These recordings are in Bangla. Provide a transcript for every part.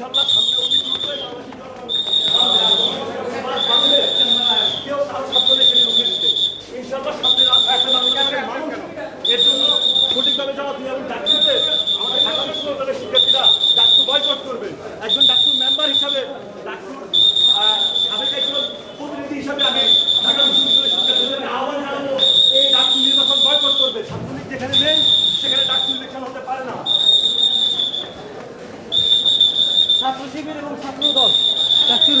ইনশাল্লাহ সামনে অতি দ্রুতই কেউ তার শব্দ সেটি রুখে দিতে ইনশাল্লাহ সামনে এখন আমি এর জন্য সঠিকভাবে যাওয়া তুমি এবং ডাক্তারতে আমাদের শিক্ষার্থীরা ডাক্তার বয়কট করবে, একজন ডাক্তার মেম্বার হিসাবে ডাক্তার সাবেক একজন প্রতিনিধি হিসাবে আমি ছাত্র শিবির এবং ছাত্র দল চাকরির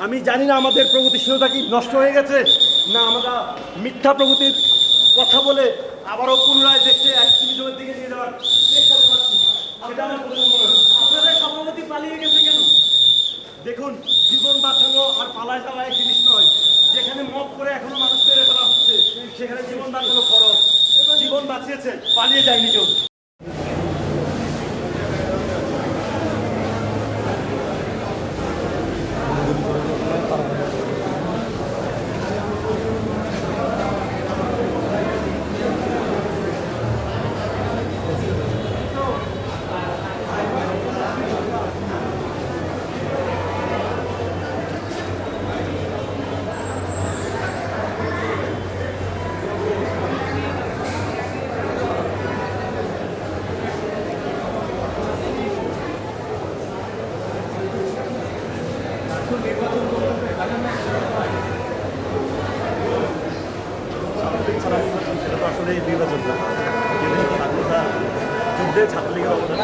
আমি জানি না আমাদের প্রগতিশীলতা কি নষ্ট হয়ে গেছে না আমরা মিথ্যা প্রগতির কথা বলে আবারও পুনরায় দেখতে অ্যাক্টিভিজমের দিকে নিয়ে যাওয়ার চেষ্টা করছি আপনাদের সভাপতি পালিয়ে গেছে কেন? দেখুন জীবন বাঁচানো আর পালায় যাওয়া এক জিনিস নয়। যেখানে মত করে এখনও মানুষ মেরে ফেলা হচ্ছে সেখানে জীবন বাঁচানো খরচ। জীবন বাঁচিয়েছে পালিয়ে যায়নি কেউ। আসলে নির্বাচন না স্বাধীনতা যুদ্ধে ছাত্রলীগের অবদান